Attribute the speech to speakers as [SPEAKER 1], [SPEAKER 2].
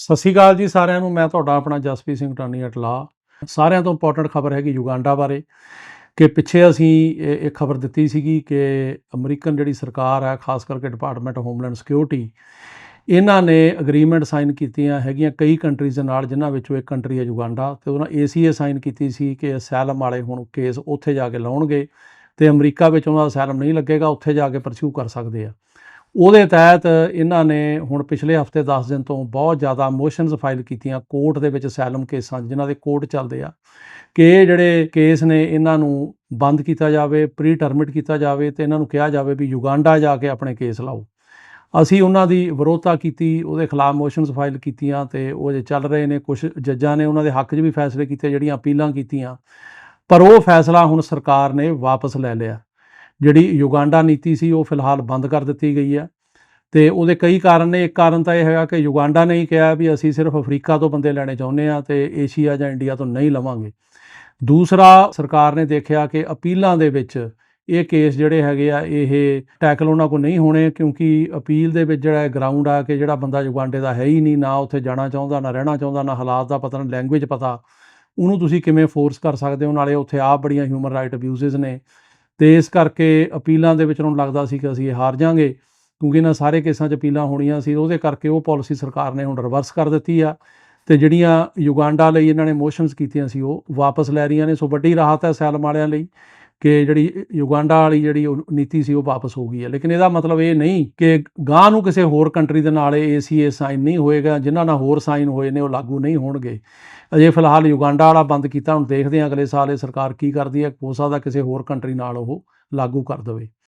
[SPEAKER 1] ਸਤਿ ਸ਼੍ਰੀ ਅਕਾਲ ਜੀ ਸਾਰਿਆਂ ਨੂੰ, ਮੈਂ ਤੁਹਾਡਾ ਆਪਣਾ ਜਸਪੀਤ ਸਿੰਘ ਟਾਨੀ ਅਟਲਾ ਸਾਰਿਆਂ ਤੋਂ ਇੰਪੋਰਟੈਂਟ ਖਬਰ ਹੈਗੀ ਯੁਗਾਂਡਾ ਬਾਰੇ, ਕਿ ਪਿੱਛੇ ਅਸੀਂ ਇਹ ਖਬਰ ਦਿੱਤੀ ਸੀਗੀ ਕਿ ਅਮਰੀਕਨ ਜਿਹੜੀ ਸਰਕਾਰ ਹੈ ਖਾਸ ਕਰਕੇ ਡਿਪਾਰਟਮੈਂਟ ਹੋਮਲੈਂਡ ਸਿਕਿਉਰਿਟੀ ਇਹਨਾਂ ਨੇ ਅਗਰੀਮੈਂਟ ਸਾਈਨ ਕੀਤੀਆਂ ਹੈਗੀਆਂ ਕਈ ਕੰਟਰੀਜ਼ ਦੇ ਨਾਲ, ਜਿਨ੍ਹਾਂ ਵਿੱਚੋਂ ਇੱਕ ਕੰਟਰੀ ਹੈ ਯੁਗਾਂਡਾ, ਤੇ ਉਹਨਾਂ ਏਸੀਏ ਸਾਈਨ ਕੀਤੀ ਸੀ ਕਿ ਅਸੈਲਮ ਵਾਲੇ ਹੁਣ ਕੇਸ ਉੱਥੇ ਜਾ ਕੇ ਲਾਉਣਗੇ, ਤੇ ਅਮਰੀਕਾ ਵਿੱਚ ਉਹਨਾਂ ਦਾ ਅਸੈਲਮ ਨਹੀਂ ਲੱਗੇਗਾ, ਉੱਥੇ ਜਾ ਕੇ ਪਰਸਿਊ ਕਰ ਸਕਦੇ ਆ। ਉਹਦੇ ਤਹਿਤ ਇਹਨਾਂ ਨੇ ਹੁਣ ਪਿਛਲੇ ਹਫ਼ਤੇ 10 ਦਿਨ ਤੋਂ ਬਹੁਤ ਜ਼ਿਆਦਾ ਮੋਸ਼ਨਸ ਫਾਈਲ ਕੀਤੀਆਂ ਕੋਰਟ ਦੇ ਵਿੱਚ ਸੈਲਮ ਕੇਸਾਂ ਜਿਨ੍ਹਾਂ ਦੇ ਕੋਰਟ ਚੱਲਦੇ ਆ, ਕਿ ਜਿਹੜੇ ਕੇਸ ਨੇ ਇਹਨਾਂ ਨੂੰ ਬੰਦ ਕੀਤਾ ਜਾਵੇ ਪ੍ਰੀ ਟਰਮਿਟ ਕੀਤਾ ਜਾਵੇ ਤੇ ਇਹਨਾਂ ਨੂੰ ਕਿਹਾ ਜਾਵੇ ਵੀ ਯੁਗਾਂਡਾ ਜਾ ਕੇ ਆਪਣੇ ਕੇਸ ਲਾਓ। ਅਸੀਂ ਉਹਨਾਂ ਦੀ ਵਿਰੋਧਤਾ ਕੀਤੀ, ਉਹਦੇ ਖਿਲਾਫ ਮੋਸ਼ਨਸ ਫਾਈਲ ਕੀਤੀਆਂ ਤੇ ਉਹ ਜੇ ਚੱਲ ਰਹੇ ਨੇ ਕੁਝ ਜੱਜਾਂ ਨੇ ਉਹਨਾਂ ਦੇ ਹੱਕ 'ਚ ਵੀ ਫੈਸਲੇ ਕੀਤੇ, ਜਿਹੜੀਆਂ ਅਪੀਲਾਂ ਕੀਤੀਆਂ, ਪਰ ਉਹ ਫੈਸਲਾ ਹੁਣ ਸਰਕਾਰ ਨੇ ਵਾਪਸ ਲੈ ਲਿਆ। ਜਿਹੜੀ ਯੁਗਾਂਡਾ ਨੀਤੀ ਸੀ, ਉਹ ਫਿਲਹਾਲ ਬੰਦ ਕਰ ਦਿੱਤੀ ਗਈ ਹੈ। ਤੇ ਉਹਦੇ ਕਈ ਕਾਰਨ ਨੇ। ਇੱਕ ਕਾਰਨ ਤਾਂ ਇਹ ਹੈਗਾ ਕਿ ਯੁਗਾਂਡਾ ਨੇ ਹੀ ਕਿਹਾ ਵੀ ਅਸੀਂ ਸਿਰਫ ਅਫਰੀਕਾ ਤੋਂ ਬੰਦੇ ਲੈਣੇ ਚਾਹੁੰਦੇ ਆ ਤੇ ਏਸ਼ੀਆ ਜਾਂ ਇੰਡੀਆ ਤੋਂ ਨਹੀਂ ਲਵਾਂਗੇ। ਦੂਸਰਾ, ਸਰਕਾਰ ਨੇ ਦੇਖਿਆ ਕਿ ਅਪੀਲਾਂ ਦੇ ਵਿੱਚ ਇਹ ਕੇਸ ਜਿਹੜੇ ਹੈਗੇ ਆ, ਇਹ ਟੈਕਲ ਉਹਨਾਂ ਕੋਲ ਨਹੀਂ ਹੋਣੇ ਕਿਉਂਕਿ ਅਪੀਲ ਦੇ ਵਿੱਚ ਜਿਹੜਾ ਗਰਾਊਂਡ ਆ ਕਿ ਜਿਹੜਾ ਬੰਦਾ ਯੁਗਾਂਡੇ ਦਾ ਹੈ ਹੀ ਨਹੀਂ, ਨਾ ਉੱਥੇ ਜਾਣਾ ਚਾਹੁੰਦਾ, ਨਾ ਰਹਿਣਾ ਚਾਹੁੰਦਾ, ਨਾ ਹਾਲਾਤ ਦਾ ਪਤਾ, ਨਾ ਲੈਂਗੁਏਜ ਪਤਾ। ਉਹਨੂੰ ਤੁਸੀਂ ਕਿਵੇਂ ਫੋਰਸ ਕਰ ਸਕਦੇ ਹੋ? ਨਾਲੇ ਉੱਥੇ ਆਪ ਬੜੀਆਂ ਹਿਊਮਨ ਰਾਈਟ ਅਬਿਊਜ਼ਸ ਨੇ। ਤੇ ਇਸ ਕਰਕੇ ਅਪੀਲਾਂ ਦੇ ਵਿੱਚ ਉਹਨਾਂ ਨੂੰ ਲੱਗਦਾ ਸੀ ਕਿ ਅਸੀਂ ਇਹ ਹਾਰ ਜਾਾਂਗੇ ਕਿਉਂਕਿ ਇਹਨਾਂ ਸਾਰੇ ਕੇਸਾਂ 'ਚ ਅਪੀਲਾਂ ਹੋਣੀਆਂ ਸੀ, ਉਹਦੇ ਕਰਕੇ ਉਹ ਪਾਲਿਸੀ ਸਰਕਾਰ ਨੇ ਹੁਣ ਰਿਵਰਸ ਕਰ ਦਿੱਤੀ ਆ ਤੇ ਜਿਹੜੀਆਂ ਯੁਗਾਂਡਾ ਲਈ ਇਹਨਾਂ ਨੇ ਮੋਸ਼ਨਸ ਕੀਤੀਆਂ ਸੀ, ਉਹ ਵਾਪਸ ਲੈ ਰਹੀਆਂ ਨੇ। ਸੋ ਵੱਡੀ ਰਾਹਤ ਹੈ ਸੈਲਮ ਵਾਲਿਆਂ ਲਈ ਕਿ ਜਿਹੜੀ ਯੁਗਾਂਡਾ ਵਾਲੀ ਜਿਹੜੀ ਉਹ ਨੀਤੀ ਸੀ, ਉਹ ਵਾਪਸ ਹੋ ਗਈ ਹੈ। ਲੇਕਿਨ ਇਹਦਾ ਮਤਲਬ ਇਹ ਨਹੀਂ ਕਿ ਗਾਂ ਨੂੰ ਕਿਸੇ ਹੋਰ ਕੰਟਰੀ ਦੇ ਨਾਲ ਏਸੀਏ ਸਾਈਨ ਨਹੀਂ ਹੋਏਗਾ, ਜਿਨ੍ਹਾਂ ਨਾਲ ਹੋਰ ਸਾਈਨ ਹੋਏ ਨੇ, ਉਹ ਲਾਗੂ ਨਹੀਂ ਹੋਣਗੇ। ਅਜੇ ਫਿਲਹਾਲ ਯੁਗਾਂਡਾ ਵਾਲਾ ਬੰਦ ਕੀਤਾ, ਹੁਣ ਦੇਖਦੇ ਹਾਂ ਅਗਲੇ ਸਾਲ ਇਹ ਸਰਕਾਰ ਕੀ ਕਰਦੀ ਹੈ ਹੋ ਸਕਦਾ ਕਿਸੇ ਹੋਰ ਕੰਟਰੀ ਨਾਲ ਉਹ ਲਾਗੂ ਕਰ ਦੇਵੇ।